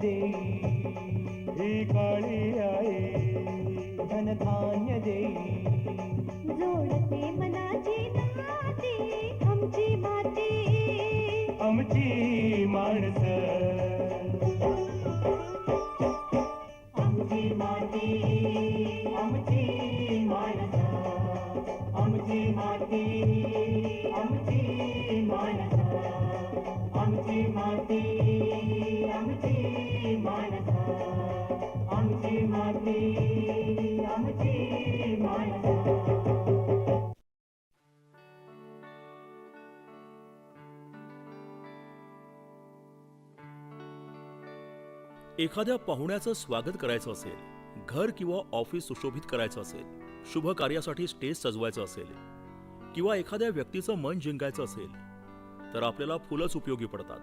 देई ही काळी आई धनधान्य देई जोडते एखाद्या पाहुण्याचं स्वागत करायचं असेल घर किंवा ऑफिस सुशोभित करायचं असेल शुभ कार्यासाठी स्टेज सजवायचं असेल किंवा एखाद्या व्यक्तीचं मन जिंकायचं असेल तर आपल्याला फुलंच उपयोगी पडतात.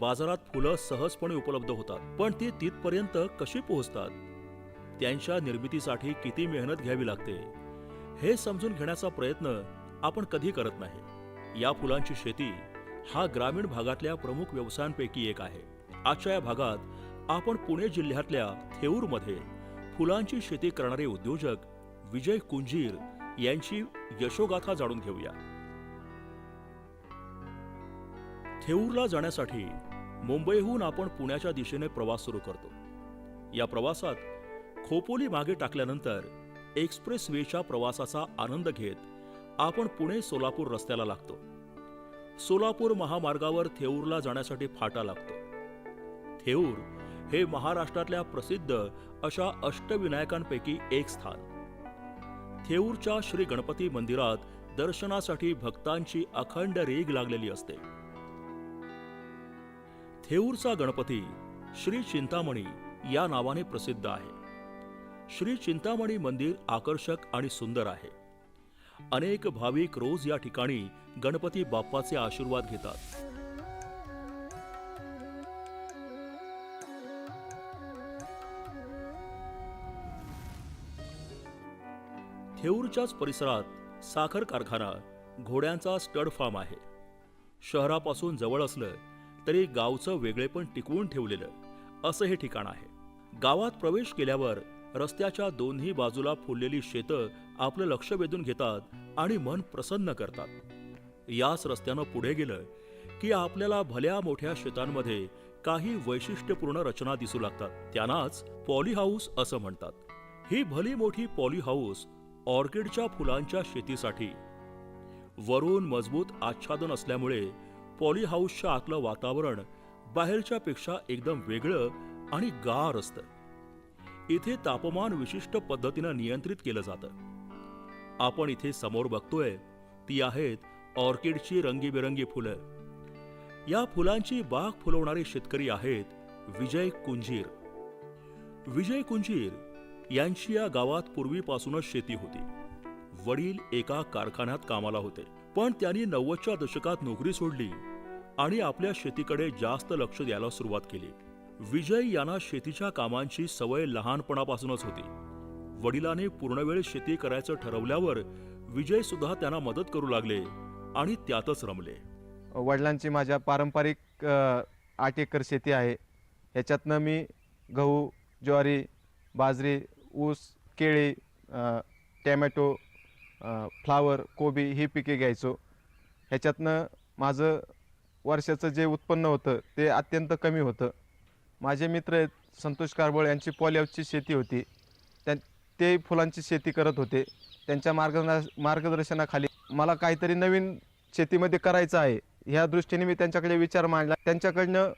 बाजारात फुलं सहजपणे उपलब्ध होतात पण ती तिथपर्यंत कशी पोहोचतात? त्यांच्या निर्मितीसाठी किती मेहनत घ्यावी लागते? हे समजून घेण्याचा प्रयत्न आपण कधी करत नाही. या फुलांची शेती हा ग्रामीण भागातल्या प्रमुख व्यवसायांपैकी एक आहे. आजच्या या भागात आपण पुणे जिल्ह्यातल्या थेऊरमध्ये फुलांची शेती करणारे उद्योजक विजय कुंजीर यांची यशोगाथा जाणून घेऊया. थेऊरला जाण्यासाठी मुंबईहून आपण पुण्याच्या दिशेने प्रवास सुरू करतो. या प्रवासात खोपोली मागे टाकल्यानंतर एक्सप्रेस वेच्या प्रवासाचा आनंद घेत आपण पुणे सोलापूर रस्त्याला लागतो. सोलापूर महामार्गावर थेऊरला जाण्यासाठी फाटा लागतो. थेऊर हे महाराष्ट्रातल्या प्रसिद्ध अशा अष्टविनायकांपैकी एक स्थान. थेऊरच्या श्री गणपती मंदिरात दर्शनासाठी भक्तांची अखंड रेग लागलेली असते. थेऊरचा गणपती श्री चिंतामणी या नावाने प्रसिद्ध आहे. श्री चिंतामणी मंदिर आकर्षक आणि सुंदर आहे. अनेक भाविक रोज या ठिकाणी गणपती बाप्पाचे आशीर्वाद घेतात. थेऊरच्याच परिसरात साखर कारखाना घोड्यांचा स्टड फार्म आहे. शहरापासून जवळ असलं तरी गावचं वेगळेपण टिकवून ठेवलेलं असं हे ठिकाण आहे. गावात प्रवेश केल्यावर रस्त्याच्या दोन्ही बाजूला फुललेली शेतं आपलं लक्ष वेधून घेतात आणि मन प्रसन्न करतात. याच रस्त्यानं पुढे गेलं की आपल्याला भल्या मोठ्या शेतांमध्ये काही वैशिष्ट्यपूर्ण रचना दिसू लागतात. त्यांनाच पॉली हाऊस असं म्हणतात. ही भली मोठी पॉली हाऊस ऑर्किडच्या फुलांच्या शेतीसाठी. वरून मजबूत आच्छादन असल्यामुळे पॉली हाऊसच्या आतलं वातावरण बाहेरच्या पेक्षा एकदम वेगळं आणि गार असतं. इथे तापमान विशिष्ट पद्धतीनं नियंत्रित केलं जातं. आपण इथे समोर बघतोय ती आहेत ऑर्किडची रंगीबेरंगी फुलं. या फुलांची बाग फुलवणारे शेतकरी आहेत विजय कुंजीर. विजय कुंजीर यांची या गावात पूर्वीपासूनच शेती होती. वडील एका कारखान्यात कामाला होते. पण त्यांनी नव्वदच्या दशकात नोकरी सोडली आणि आपल्या शेतीकडे जास्त लक्ष द्यायला सुरुवात केली. विजय यांना शेतीच्या कामांची सवय लहानपणापासूनच होती. वडिलांनी पूर्णवेळ शेती करायचं ठरवल्यावर विजय सुद्धा त्यांना मदत करू लागले आणि त्यातच रमले. वडिलांची माझ्या पारंपरिक अ, आठ एकर शेती आहे. ह्याच्यातनं मी गहू ज्वारी बाजरी ऊस केळी टॅमॅटो फ्लावर कोबी ही पिके घ्यायचो. ह्याच्यातनं माझं वर्षाचं जे उत्पन्न होतं ते अत्यंत कमी होतं. माझे मित्र आहेत संतोष कारबळ यांची पॉलिहाऊसची शेती होती. त्या ते फुलांची शेती करत होते. त्यांच्या मार्गदर्शना मार्गदर्शनाखाली मला काहीतरी नवीन शेतीमध्ये करायचं आहे. ह्या दृष्टीने मी त्यांच्याकडे विचार मांडला. त्यांच्याकडनं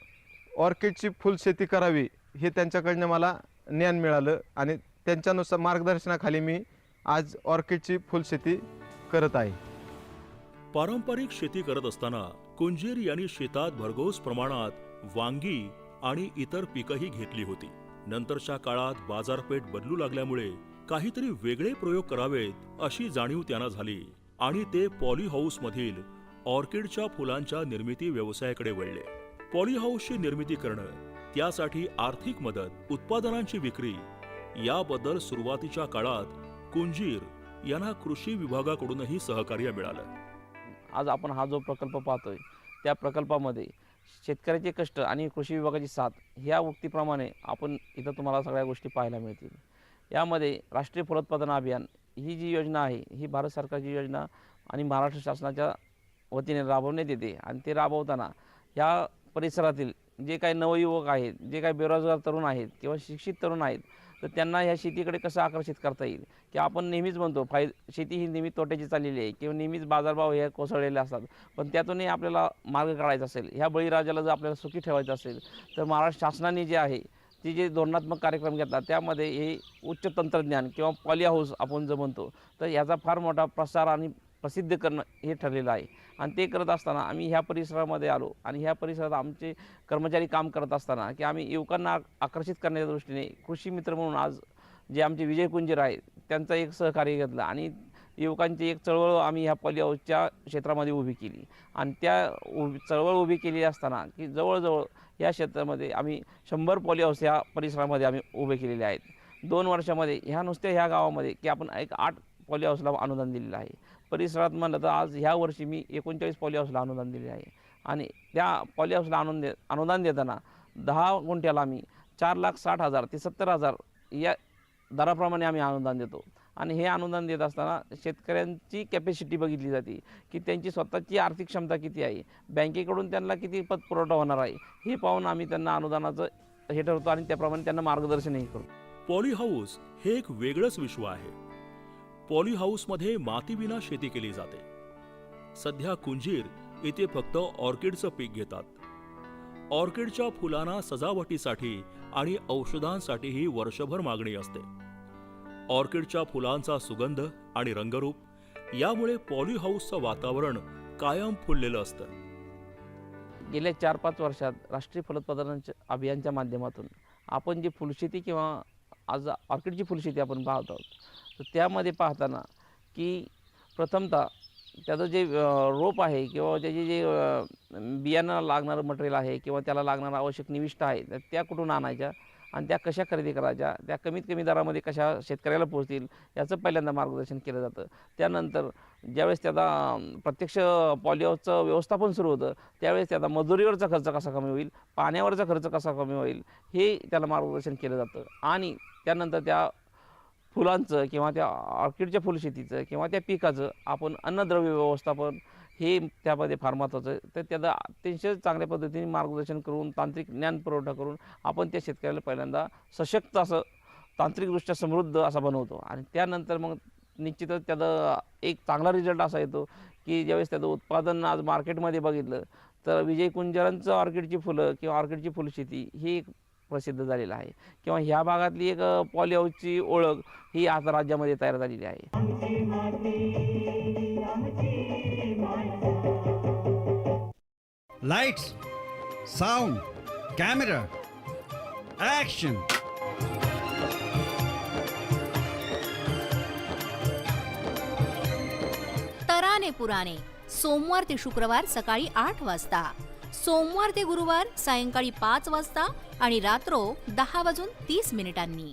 ऑर्किडची फुलशेती करावी हे त्यांच्याकडनं मला ज्ञान मिळालं आणि त्यांच्यानुसार मार्गदर्शनाखाली मी आज ऑर्किडची फुलशेती करत आहे. पारंपरिक शेती करत असताना कुंजीर यांनी शेतात भरघोस प्रमाणात वांगी आणि इतर पिकंही घेतली होती. नंतरच्या काळात बाजारपेठ बदलू लागल्यामुळे काहीतरी वेगळे प्रयोग करावेत अशी जाणीव त्यांना झाली आणि ते पॉली हाऊसमधील ऑर्किडच्या फुलांच्या निर्मिती व्यवसायाकडे वळले. पॉली हाऊसची निर्मिती करणं त्यासाठी आर्थिक मदत उत्पादनांची विक्री याबद्दल सुरुवातीच्या काळात कुंजीर यांना कृषी विभागाकडूनही सहकार्य मिळालं. आज आपण हा जो प्रकल्प पाहतोय त्या प्रकल्पामध्ये शेतकऱ्याचे कष्ट आणि कृषी विभागाची साथ ह्या उक्तीप्रमाणे आपण इथं तुम्हाला सगळ्या गोष्टी पाहायला मिळतील. यामध्ये राष्ट्रीय फलोत्पादन अभियान ही जी योजना आहे ही भारत सरकारची योजना आणि महाराष्ट्र शासनाच्या वतीने राबवण्यात येते आणि ते राबवताना ह्या परिसरातील जे काही नवयुवक आहेत जे काही बेरोजगार तरुण आहेत किंवा शिक्षित तरुण आहेत तर त्यांना ह्या शेतीकडे कसं आकर्षित करता येईल? की आपण नेहमीच म्हणतो फाय शेती ही नेहमी तोट्याची चाललेली आहे किंवा नेहमीच बाजारभाव हे कोसळलेले असतात. पण त्यातूनही आपल्याला मार्ग काढायचा असेल ह्या बळीराजाला जर आपल्याला सुखी ठेवायचं असेल तर महाराष्ट्र शासनाने जे आहे ती जे धोरणात्मक कार्यक्रम घेतात त्यामध्ये हे उच्च तंत्रज्ञान किंवा पॉली हाऊस आपण जो म्हणतो तर याचा फार मोठा प्रसार आणि प्रसिद्ध करणं हे ठरलेलं आहे. आणि ते करत असताना आम्ही ह्या परिसरामध्ये आलो आणि ह्या परिसरात आमचे कर्मचारी काम करत असताना की आम्ही युवकांना आकर्षित करण्याच्या दृष्टीने कृषी मित्र म्हणून आज जे आमचे विजय कुंजीर आहेत त्यांचा एक सहकार्य घेतलं आणि युवकांची एक चळवळ आम्ही ह्या पॉली हाऊसच्या क्षेत्रामध्ये उभी केली. आणि त्या उभी चळवळ उभी केली असताना की जवळजवळ या क्षेत्रामध्ये आम्ही शंभर पॉली हाऊस ह्या परिसरामध्ये आम्ही उभे केलेले आहेत. दोन वर्षामध्ये ह्या नुसत्या ह्या गावामध्ये की आपण एक आठ पॉली हाऊसला अनुदान दिलेलं आहे. परिसरात म्हणलं तर आज ह्या वर्षी मी एकोणचाळीस पॉली हाऊसला अनुदान दिले आहे. आणि त्या पॉली हाऊसला दे अनुदान देताना दहा गुंठ्याला आम्ही चार लाख साठ हजार ते सत्तर हजार या दराप्रमाणे आम्ही अनुदान देतो. आणि हे अनुदान देत असताना शेतकऱ्यांची कॅपॅसिटी बघितली जाते की त्यांची स्वतःची आर्थिक क्षमता किती आहे बँकेकडून त्यांना किती पत पुरवठा होणार आहे हे पाहून आम्ही त्यांना अनुदानाचं हे ठरवतो आणि त्याप्रमाणे त्यांना मार्गदर्शनही करतो. पॉली हाऊस हे एक वेगळंच विश्व आहे. पॉली हाऊसमध्ये मातीविना शेती केली जाते. सध्या कुंजीर येथे फक्त ऑर्किडचं पीक घेतात. ऑर्किडच्या फुलांना सजावटीसाठी आणि औषधांसाठीही वर्षभर मागणी असते. ऑर्किडच्या फुलांचा सुगंध आणि रंगरूप यामुळे पॉली हाऊसचं वातावरण कायम फुललेलं असतं. गेल्या चार पाच वर्षात राष्ट्रीय फलोत्पादनाच्या अभियानच्या माध्यमातून आपण जी फुलशेती किंवा आज ऑर्किडची फुलशेती आपण पाहत आहोत तर त्यामध्ये पाहताना की प्रथमतः त्याचं जे रोप आहे किंवा त्याचे जे बियाणं लागणारं मटेरियल आहे किंवा त्याला लागणारं आवश्यक निविष्ट आहे तर त्या कुठून आणायच्या आणि त्या कशा खरेदी करायच्या त्या कमीत कमी दरामध्ये कशा शेतकऱ्याला पोहोचतील याचं पहिल्यांदा मार्गदर्शन केलं जातं. त्यानंतर ज्यावेळेस त्याचा प्रत्यक्ष पॉलिओचं व्यवस्थापन सुरू होतं त्यावेळेस त्याचा मजुरीवरचा खर्च कसा कमी होईल पाण्यावरचा खर्च कसा कमी होईल हे त्याला मार्गदर्शन केलं जातं. आणि त्यानंतर त्या फुलांचं किंवा त्या ऑर्किडच्या फुलशेतीचं किंवा त्या पिकाचं आपण अन्नद्रव्य व्यवस्थापन हे त्यामध्ये फार महत्त्वाचं आहे. तर त्याचं अतिशय चांगल्या पद्धतीने मार्गदर्शन करून तांत्रिक ज्ञान पुरवठा करून आपण त्या शेतकऱ्याला पहिल्यांदा सशक्त असं तांत्रिकदृष्ट्या समृद्ध असा बनवतो. आणि त्यानंतर मग निश्चितच त्याचा एक चांगला रिझल्ट असा येतो की ज्यावेळेस त्याचं उत्पादन आज मार्केटमध्ये बघितलं तर विजय कुंजारांचं ऑर्किडची फुलं किंवा ऑर्किडची फुलशेती ही एक प्रसिद्ध झालेलं आहे. किंवा ह्या भागातली एक पॉली हाऊसची ओळख ही आता राज्यामध्ये तयार झालेली आहे. Lights, sound, camera, action. तराने पुराणे सोमवार ते शुक्रवार सकाळी आठ वाजता. सोमवार ते गुरुवार सायंकाळी पाच वाजता आणि रात्रो दहा वाजून तीस मिनिटांनी.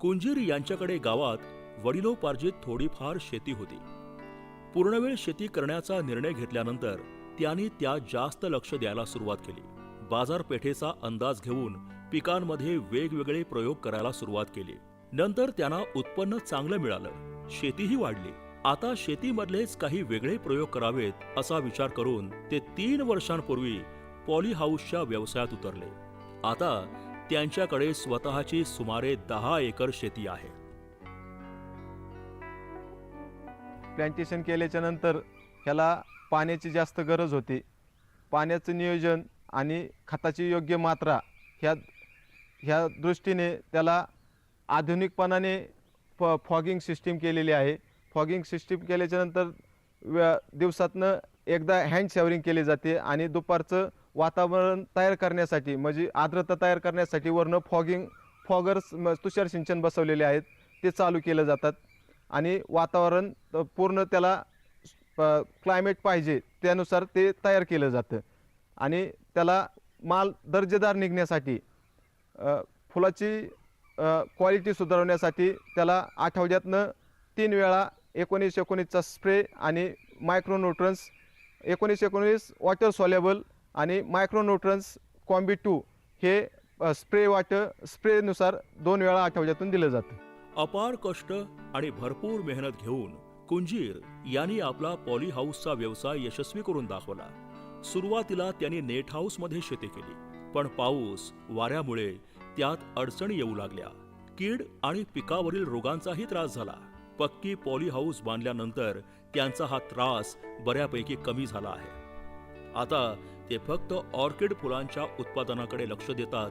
कुंजीर यांच्याकडे गावात वडिलोपार्जित थोडीफार शेती होती. पूर्णवेळ शेती करण्याचा निर्णय घेतल्यानंतर त्यांनी त्या जास्त लक्ष द्यायला सुरुवात केली. बाजारपेठेचा अंदाज घेऊन पिकांमध्ये वेगवेगळे प्रयोग करायला सुरुवात केली. नंतर त्यांना उत्पन्न चांगलं मिळालं. शेतीही वाढली. आता शेतीमधलेच काही वेगळे प्रयोग करावेत असा विचार करून ते तीन वर्षांपूर्वी पॉली हाऊसच्या व्यवसायात उतरले. आता त्यांच्याकडे स्वतःची सुमारे दहा एकर शेती आहे. प्लॅन्टेशन केल्याच्यानंतर ह्याला पाण्याची जास्त गरज होती. पाण्याचं नियोजन आणि खताची योग्य मात्रा ह्या ह्या दृष्टीने त्याला आधुनिकपणाने फ फॉगिंग सिस्टीम केलेली आहे. फॉगिंग सिस्टीम केल्याच्यानंतर व्य दिवसातनं एकदा हँड शॅवरिंग केली जाते आणि दुपारचं वातावरण तयार करण्यासाठी म्हणजे आर्द्रता तयार करण्यासाठी वरनं फॉगिंग फॉगर्स म- तुषार सिंचन बसवलेले आहेत. ते चालू केलं जातात आणि वातावरण पूर्ण त्याला क्लायमेट पाहिजे त्यानुसार ते तयार केलं जातं. आणि त्याला माल दर्जेदार निघण्यासाठी फुलाची क्वालिटी सुधारवण्यासाठी त्याला आठवड्यातनं तीन वेळा एकोणीस एकोणीसचा स्प्रे आणि मायक्रोन्यूट्रन्स एकोणीस एकोणीस वॉटर सॉलेबल आणि मायक्रोन्यूट्रन्स कॉम्बी टू हे स्प्रे वाटर स्प्रेनुसार दोन वेळा आठवड्यातून दिलं जातं. अपार कष्ट आणि भरपूर मेहनत घेऊन कुंजीर यांनी आपला पॉली हाऊसचा व्यवसाय यशस्वी करून दाखवला. सुरुवातीला त्यांनी नेट हाऊसमध्ये शेती केली पण पाऊस वाऱ्यामुळे त्यात अडचणी येऊ लागल्या. कीड आणि पिकावरील रोगांचाही त्रास झाला. पक्की पॉली हाऊस बांधल्यानंतर त्यांचा हा त्रास बऱ्यापैकी कमी झाला आहे. आता ते फक्त ऑर्किड फुलांच्या उत्पादनाकडे लक्ष देतात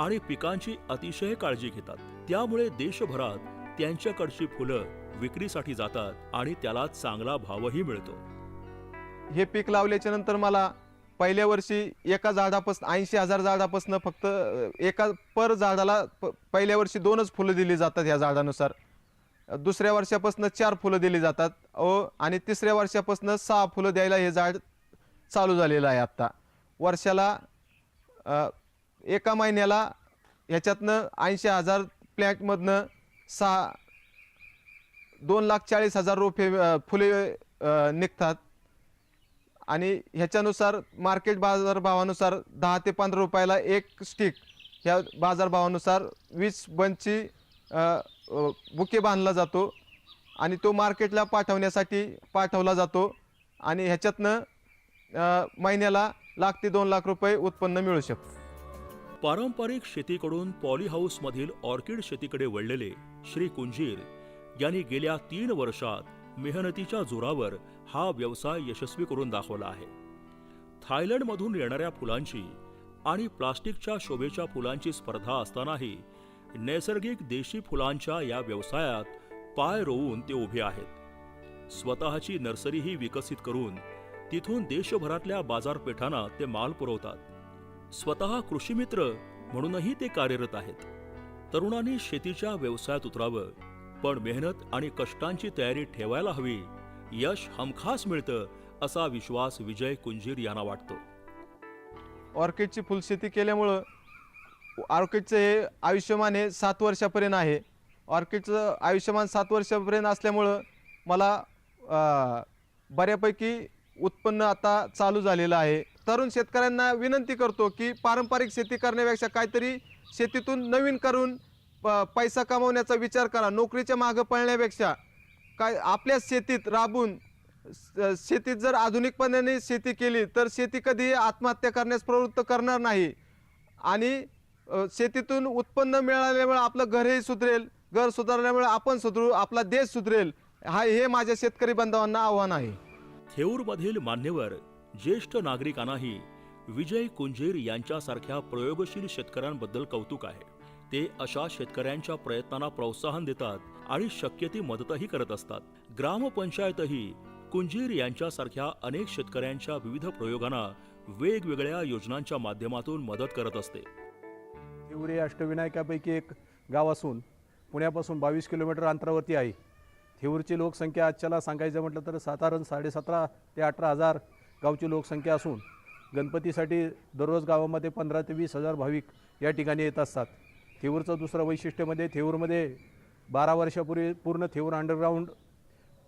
आणि पिकांची अतिशय काळजी घेतात. त्यामुळे देशभरात त्यांच्याकडची फुलं विक्रीसाठी जातात आणि त्याला चांगला भावही मिळतो. हे पीक लावल्याच्या नंतर मला पहिल्या वर्षी एका झाडापासून ऐंशी हजार झाडापासून फक्त एका पर झाडाला प पहिल्या वर्षी दोनच फुलं दिली जातात ह्या झाडानुसार. दुसऱ्या वर्षापासून चार फुलं दिली जातात. व आणि तिसऱ्या वर्षापासून सहा फुलं द्यायला हे झाड चालू झालेलं आहे आत्ता. वर्षाला एका महिन्याला ह्याच्यातनं ऐंशी हजार प्लॅटमधनं सहा दोन लाख चाळीस हजार रोपे फुले निघतात. आणि ह्याच्यानुसार मार्केट बाजारभावानुसार दहा ते पंधरा रुपयाला एक स्टिक ह्या बाजारभावानुसार वीस बंची बुके बांधला जातो आणि तो मार्केटला पाठवण्यासाठी पाठवला जातो आणि ह्याच्यातनं महिन्याला लाख ते दोन लाख रुपये उत्पन्न मिळू शकतं. पारंपरिक शेतीकडून पॉलीहाऊसमधील ऑर्किड शेतीकडे वळलेले श्री कुंजीर यांनी गेल्या तीन वर्षात मेहनतीच्या जोरावर हा व्यवसाय यशस्वी करून दाखवला आहे. थायलंडमधून येणाऱ्या फुलांची आणि प्लास्टिकच्या शोभेच्या फुलांची स्पर्धा असतानाही नैसर्गिक देशी फुलांच्या या व्यवसायात पाय रोवून ते उभे आहेत. स्वतःची नर्सरीही विकसित करून तिथून देशभरातल्या बाजारपेठांना ते माल पुरवतात. स्वतः कृषीमित्र म्हणूनही ते कार्यरत आहेत. तरुणांनी शेतीच्या व्यवसायात उतरावं पण मेहनत आणि कष्टांची तयारी ठेवायला हवी. यश हमखास मिळतं असा विश्वास विजय कुंजीर यांना वाटतो. ऑर्किडची फुलशेती केल्यामुळं ऑर्किडचं हे आयुष्यमान हे सात वर्षापर्यंत आहे. ऑर्किडचं आयुष्यमान सात वर्षापर्यंत असल्यामुळं मला अ, बऱ्यापैकी उत्पन्न आता चालू झालेलं आहे. तरुण शेतकऱ्यांना विनंती करतो की पारंपरिक शेती करण्यापेक्षा काहीतरी शेतीतून नवीन करून प पैसा कमवण्याचा विचार करा नोकरीच्या मागं पळण्यापेक्षा. काय आपल्या शेतीत राबून शेतीत जर आधुनिकपणाने शेती केली तर शेती कधीही आत्महत्या करण्यास प्रवृत्त करणार नाही. आणि शेतीतून उत्पन्न मिळाल्यामुळे आपलं घरही सुधरेल घर सुधारल्यामुळे आपण सुधरू आपला देश सुधरेल हा हे माझ्या शेतकरी बांधवांना आव्हान आहे. थेऊरमधील मान्यवर ज्येष्ठ नागरिकांनाही विजय कुंजीर यांच्यासारख्या प्रयोगशील शेतकऱ्यांबद्दल कौतुक आहे. ते अशा शेतकऱ्यांच्या प्रयत्नांना प्रोत्साहन देतात आणि शक्य ती मदतही करत असतात. ग्रामपंचायतही कुंजीर यांच्यासारख्या अनेक शेतकऱ्यांच्या विविध प्रयोगांना वेगवेगळ्या योजनांच्या माध्यमातून मदत करत असते. हिवरे अष्टविनायकापैकी एक गाव असून पुण्यापासून बावीस किलोमीटर अंतरावरती आहे. थिऊरची लोकसंख्या आजच्याला सांगायचं म्हटलं तर साधारण साडेसतरा ते अठरा हजार गावची लोकसंख्या असून गणपतीसाठी दररोज गावामध्ये पंधरा ते वीस हजार भाविक या ठिकाणी येत असतात. थेऊरचं दुसरं वैशिष्ट्य म्हणजे थेऊरमध्ये बारा वर्षापूर्वी पूर्ण थेऊर अंडरग्राऊंड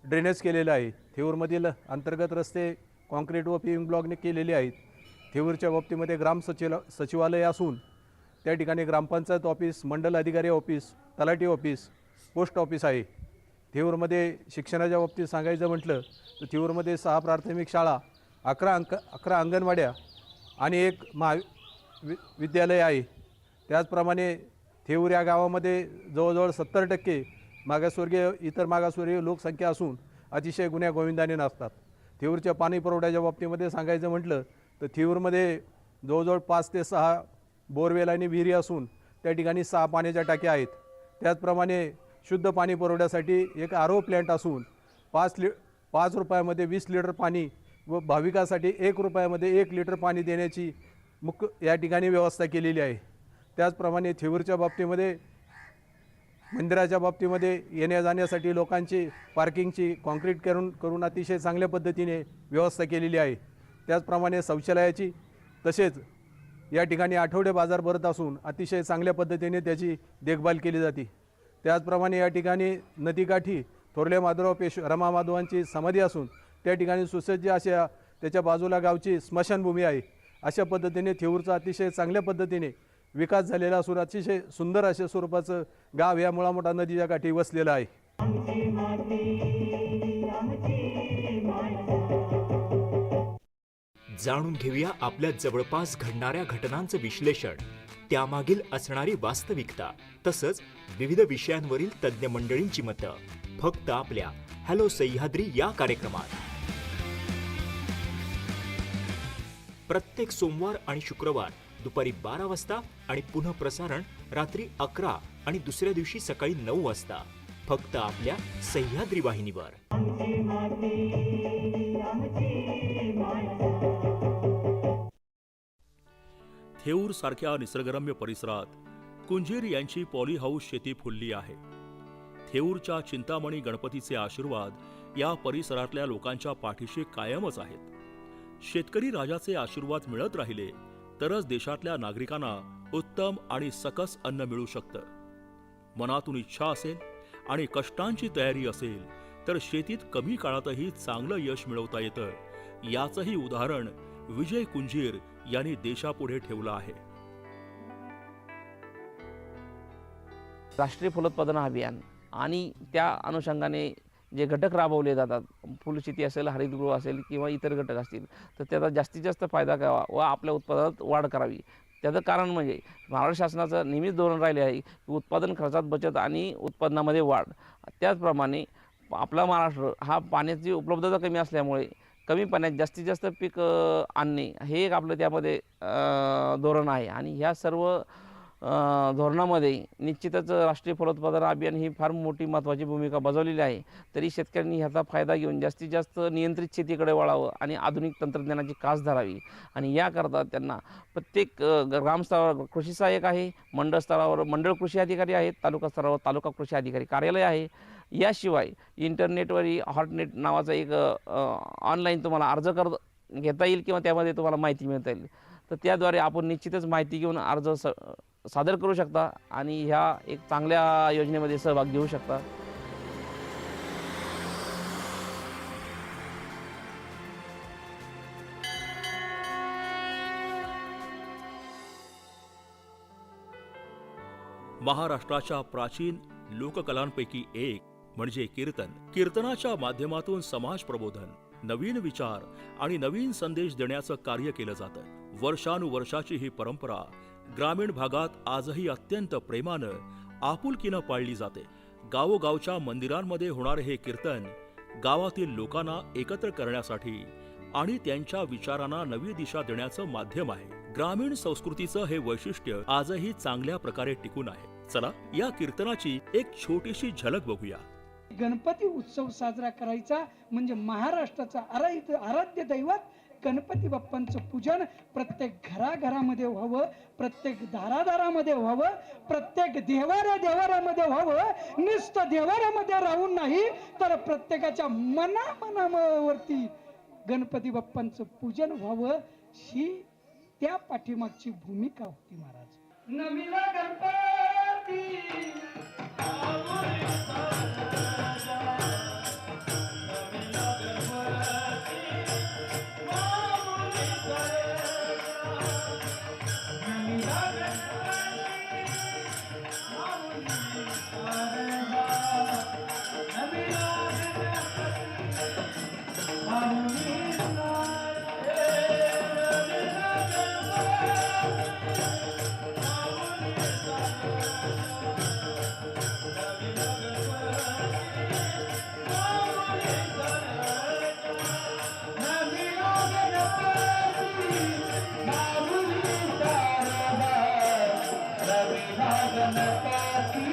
ड्रेनेज केलेलं आहे. थेऊरमधील अंतर्गत रस्ते कॉन्क्रीट व पिविंग ब्लॉकने केलेले आहेत. थेऊरच्या बाबतीमध्ये ग्राम सचिव सचिवालय असून त्या ठिकाणी ग्रामपंचायत ऑफिस मंडल अधिकारी ऑफिस तलाठी ऑफिस पोस्ट ऑफिस आहे. थेऊरमध्ये शिक्षणाच्या बाबतीत सांगायचं म्हटलं तर थेऊरमध्ये सहा प्राथमिक शाळा अकरा अंक अकरा अंगणवाड्या आणि एक महा वि विद्यालय आहे. त्याचप्रमाणे थेऊर या गावामध्ये जवळजवळ सत्तर टक्के मागासवर्गीय इतर मागासवर्गीय लोकसंख्या असून अतिशय गुन्ह्या गोविंदाने नसतात थेऊरच्या पाणी पुरवठ्याच्या बाबतीमध्ये सांगायचं म्हटलं तर थेऊरमध्ये जवळजवळ पाच ते सहा बोरवेल आणि विहिरी असून त्या ठिकाणी सहा पाण्याच्या टाक्या आहेत. त्याचप्रमाणे शुद्ध पाणी पुरवठ्यासाठी एक आरो ओ प्लॅन्ट असून पाच लि पाच रुपयामध्ये वीस लिटर पाणी व भाविकासाठी एक रुपयामध्ये एक लिटर पाणी देण्याची मुख्य या ठिकाणी व्यवस्था केलेली आहे. त्याचप्रमाणे थेऊरच्या बाबतीमध्ये मंदिराच्या बाबतीमध्ये येण्या जाण्यासाठी लोकांची पार्किंगची कॉन्क्रीट करून करून अतिशय चांगल्या पद्धतीने व्यवस्था केलेली आहे. त्याचप्रमाणे शौचालयाची तसेच या ठिकाणी आठवडे बाजार भरत असून अतिशय चांगल्या पद्धतीने त्याची देखभाल केली जाते. त्याचप्रमाणे या ठिकाणी नदीकाठी थोरले माधुराव पेश रमा माधवांची समाधी असून त्या ठिकाणी सुसज्ज अशा त्याच्या बाजूला गावची स्मशानभूमी आहे. अशा पद्धतीने थेऊरचा अतिशय चांगल्या पद्धतीने विकास झालेला असून अतिशय सुंदर अशा स्वरूपाचं गाव या मुळामोठा नदीच्या काठी वसलेलं आहे. जाणून घेऊया आपल्या जवळपास घडणाऱ्या घटनांचं विश्लेषण. त्यामागील असणारी वास्तविकता तसंच विविध विषयांवरील तज्ज्ञ मंडळींची मतं. फक्त आपल्या हॅलो सह्याद्री या कार्यक्रमात. प्रत्येक सोमवार आणि शुक्रवार दुपारी बारा वाजता आणि पुन्हा प्रसारण रात्री अकरा आणि दुसऱ्या दिवशी सकाळी नऊ वाजता. फक्त आपल्या सह्याद्री वाहिनीवर. थेऊर सारख्या निसर्गरम्य परिसरात कुंजीर यांची पॉली हाऊस शेती फुलली आहे. थेऊरच्या चिंतामणी गणपतीचे आशीर्वाद या परिसरातल्या लोकांच्या पाठीशी कायमच आहेत. शेतकरी राजाचे आशीर्वाद मिळत राहिले तरच देशातल्या नागरिकांना उत्तम आणि सकस अन्न मिळू शकतं. मनातून इच्छा असेल आणि कष्टांची तयारी असेल तर शेतीत कमी काळातही चांगलं यश मिळवता येतं. याचंही उदाहरण विजय कुंजीर यांनी देशापुढे ठेवलं आहे. राष्ट्रीय फलोत्पादन अभियान आणि त्या अनुषंगाने जे घटक राबवले जातात फुलशेती असेल हरितगृह असेल किंवा इतर घटक असतील तर त्याचा जास्तीत जास्त फायदा घ्यावा व आपल्या उत्पादनात वाढ करावी. त्याचं कारण म्हणजे महाराष्ट्र शासनाचं नेहमीच धोरण राहिले आहे की उत्पादन खर्चात बचत आणि उत्पादनामध्ये वाढ. त्याचप्रमाणे आपला महाराष्ट्र हा पाण्याची उपलब्धता कमी असल्यामुळे कमी पाण्यात जास्तीत जास्त पीक आणणे हे एक आपलं त्यामध्ये धोरण आहे. आणि ह्या सर्व धोरणामध्ये निश्चितच राष्ट्रीय फलोत्पादन अभियान ही फार मोठी महत्त्वाची भूमिका बजावलेली आहे. तरी शेतकऱ्यांनी ह्याचा फायदा घेऊन जास्तीत जास्त नियंत्रित शेतीकडे वळावं आणि आधुनिक तंत्रज्ञानाची कास धरावी. आणि याकरता त्यांना प्रत्येक ग्रामस्तरावर कृषी सहाय्यक आहे मंडळ स्तरावर मंडळ कृषी अधिकारी आहेत तालुका स्तरावर तालुका कृषी अधिकारी कार्यालय आहे. याशिवाय इंटरनेटवरही हॉटनेट नावाचा एक ऑनलाईन तुम्हाला अर्ज कर घेता येईल किंवा त्यामध्ये तुम्हाला माहिती मिळता येईल. तर त्याद्वारे आपण निश्चितच माहिती घेऊन अर्ज स सादर करू शकता आणि ह्या एक चांगल्या योजनेमध्ये सहभाग घेऊ शकता. महाराष्ट्राच्या प्राचीन लोककलांपैकी एक म्हणजे कीर्तन. कीर्तनाच्या माध्यमातून समाज प्रबोधन. नवीन विचार आणि नवीन संदेश देण्याचं कार्य केलं जातं. वर्षानुवर्षाची ही परंपरा ग्रामीण भागात आजही अत्यंत प्रेमानं आपुलकीनं पाळली जाते. गावोगावच्या मंदिरांमध्ये होणारे हे कीर्तन गावातील लोकांना एकत्र करण्यासाठी आणि त्यांच्या विचारांना नवी दिशा देण्याचं माध्यम आहे. ग्रामीण संस्कृतीचं हे वैशिष्ट्य आजही चांगल्या प्रकारे टिकून आहे. चला या कीर्तनाची एक छोटीशी झलक बघूया. गणपती उत्सव साजरा करायचा. म्हणजे महाराष्ट्राचा आराध्य आराध्य दैवत गणपती बाप्पांचं पूजन प्रत्येक घराघरामध्ये व्हावं प्रत्येक दारादारामध्ये व्हावं प्रत्येक देवाऱ्या देवाऱ्यामध्ये व्हावं. नुसतं देवाऱ्यामध्ये राहून नाही तर प्रत्येकाच्या मना मनावरती गणपती बाप्पांचं पूजन व्हावं ही त्या पाठीमागची भूमिका होती महाराज. नवीला गणपती. गणपती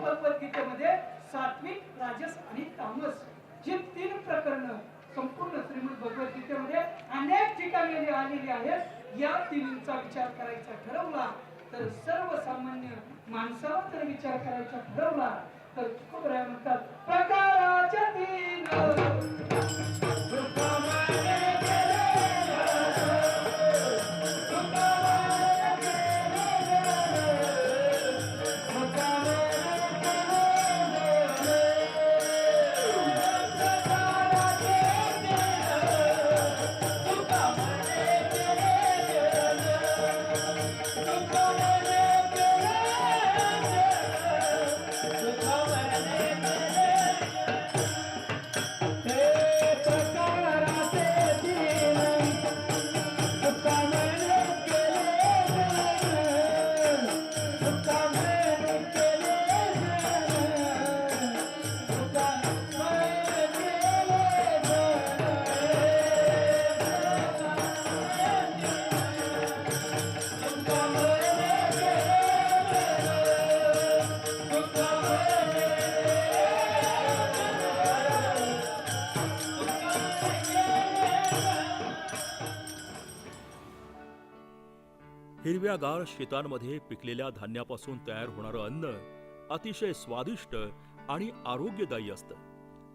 भगवद्गीतेमध्ये सात्विक राजस आणि तामस जी तीन प्रकरण संपूर्ण श्रीमद भगवद्गीतेमध्ये अनेक ठिकाणी आलेली आहेत. या तिन्हींचा विचार करायचा ठरवला तर सर्वसामान्य माणसाला जर विचार करायचा ठरवला तर तुकोबराय म्हणतात प्रकाराच्या तीन हिरव्यागार शेतांमध्ये पिकलेल्या धान्यापासून तयार होणारं अन्न अतिशय स्वादिष्ट आणि आरोग्यदायी असतं.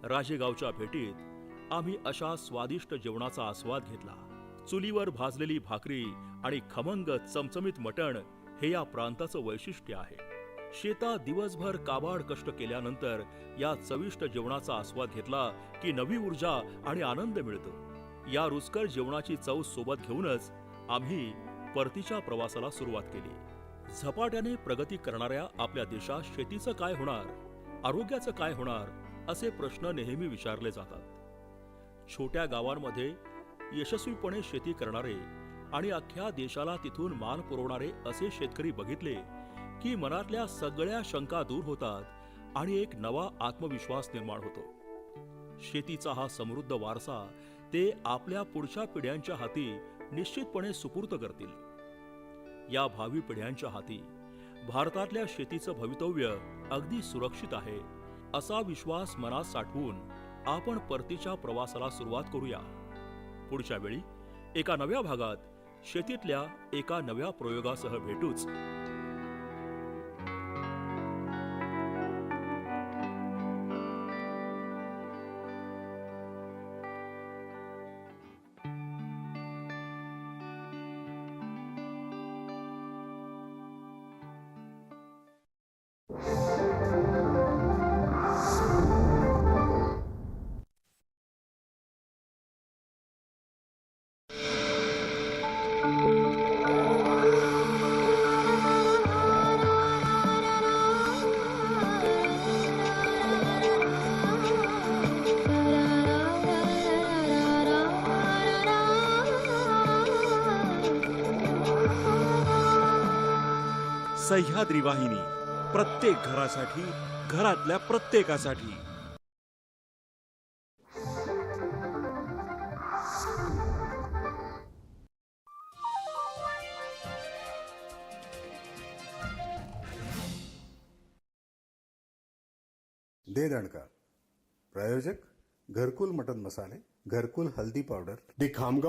राजेगावच्या भेटीत आम्ही अशा स्वादिष्ट जेवणाचा आस्वाद घेतला. चुलीवर भाजलेली भाकरी आणि खमंग चमचमीत मटण हे या प्रांताचं वैशिष्ट्य आहे. शेतात दिवसभर काबाड कष्ट केल्यानंतर या चविष्ट जेवणाचा आस्वाद घेतला की नवी ऊर्जा आणि आनंद मिळतो. या रुचकर जेवणाची चव सोबत घेऊनच आम्ही परतीच्या प्रवासाला सुरुवात केली. झपाट्याने प्रगती करणाऱ्या आपल्या देशात शेतीचं काय होणार आरोग्याचं काय होणार असे प्रश्न नेहमी विचारले जातात. छोट्या गावांमध्ये यशस्वीपणे शेती करणारे आणि अख्ख्या देशाला तिथून मान पुरवणारे असे शेतकरी बघितले की मनातल्या सगळ्या शंका दूर होतात आणि एक नवा आत्मविश्वास निर्माण होतो. शेतीचा हा समृद्ध वारसा ते आपल्या पुढच्या पिढ्यांच्या हाती निश्चितपणे सुपूर्त करतील. या भावी पिढ्यांच्या हाती. भारतातल्या शेतीचं भवितव्य अगदी सुरक्षित आहे. असा विश्वास मनात साठवून आपण परतीच्या प्रवासाला सुरुवात करूया. पुढच्या वेळी एका नव्या भागात शेतीतल्या एका नव्या प्रयोगासह भेटूच. सह्याद्री वाहिनी प्रत्येक घरासाठी घरातल्या प्रत्येकासाठी. दे दणका. प्रायोजक घरकुल मटन मसाले घरकुल हल्दी पावडर दी खामगाव